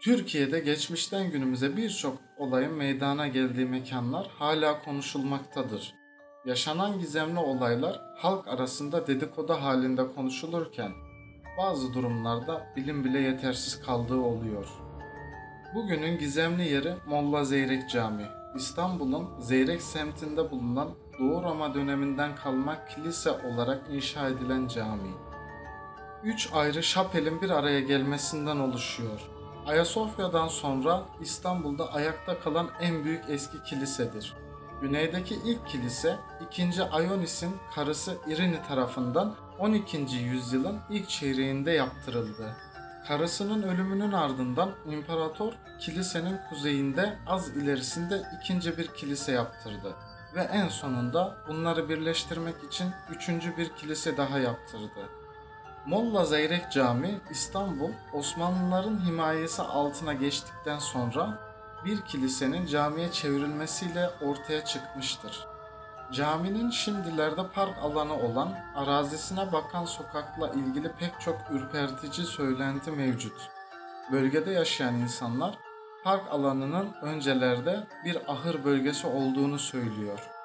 Türkiye'de geçmişten günümüze birçok olayın meydana geldiği mekanlar hala konuşulmaktadır. Yaşanan gizemli olaylar halk arasında dedikodu halinde konuşulurken bazı durumlarda bilim bile yetersiz kaldığı oluyor. Bugünün gizemli yeri Molla Zeyrek Camii. İstanbul'un Zeyrek semtinde bulunan Doğu Roma döneminden kalma kilise olarak inşa edilen cami. Üç ayrı şapelin bir araya gelmesinden oluşuyor. Ayasofya'dan sonra İstanbul'da ayakta kalan en büyük eski kilisedir. Güneydeki ilk kilise 2. Ayonis'in karısı Irini tarafından 12. yüzyılın ilk çeyreğinde yaptırıldı. Karısının ölümünün ardından imparator kilisenin kuzeyinde az ilerisinde ikinci bir kilise yaptırdı ve en sonunda bunları birleştirmek için üçüncü bir kilise daha yaptırdı. Molla Zeyrek Camii İstanbul Osmanlıların himayesi altına geçtikten sonra bir kilisenin camiye çevrilmesiyle ortaya çıkmıştır. Caminin şimdilerde park alanı olan arazisine bakan sokakla ilgili pek çok ürpertici söylenti mevcut. Bölgede yaşayan insanlar park alanının öncelerde bir ahır bölgesi olduğunu söylüyor.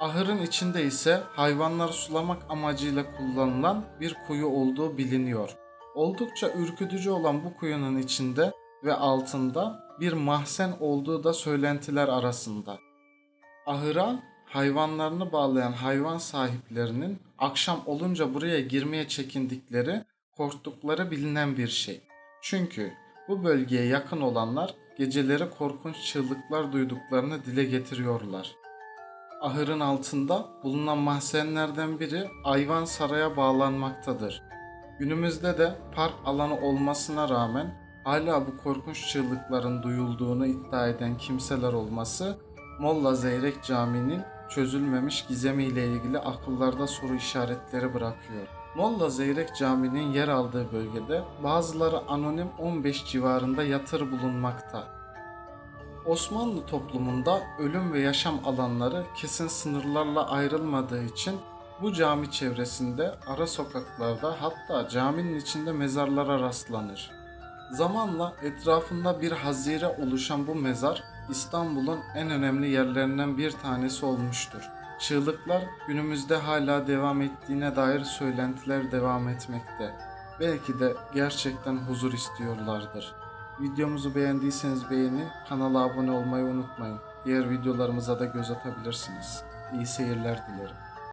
Ahırın içinde ise hayvanları sulamak amacıyla kullanılan bir kuyu olduğu biliniyor. Oldukça ürkütücü olan bu kuyunun içinde ve altında bir mahzen olduğu da söylentiler arasında. Ahıra hayvanlarını bağlayan hayvan sahiplerinin akşam olunca buraya girmeye çekindikleri, korktukları bilinen bir şey. Çünkü bu bölgeye yakın olanlar geceleri korkunç çığlıklar duyduklarını dile getiriyorlar. Ahırın altında bulunan mahzenlerden biri Ayvan Saray'a bağlanmaktadır. Günümüzde de park alanı olmasına rağmen hala bu korkunç çığlıkların duyulduğunu iddia eden kimseler olması Molla Zeyrek Camii'nin çözülmemiş gizemiyle ilgili akıllarda soru işaretleri bırakıyor. Molla Zeyrek Camii'nin yer aldığı bölgede bazıları anonim 15 civarında yatır bulunmakta. Osmanlı toplumunda ölüm ve yaşam alanları kesin sınırlarla ayrılmadığı için bu cami çevresinde ara sokaklarda hatta caminin içinde mezarlara rastlanır. Zamanla etrafında bir hazire oluşan bu mezar İstanbul'un en önemli yerlerinden bir tanesi olmuştur. Çığlıklar günümüzde hala devam ettiğine dair söylentiler devam etmekte. Belki de gerçekten huzur istiyorlardır. Videomuzu beğendiyseniz beğeni, kanala abone olmayı unutmayın. Diğer videolarımıza da göz atabilirsiniz. İyi seyirler dilerim.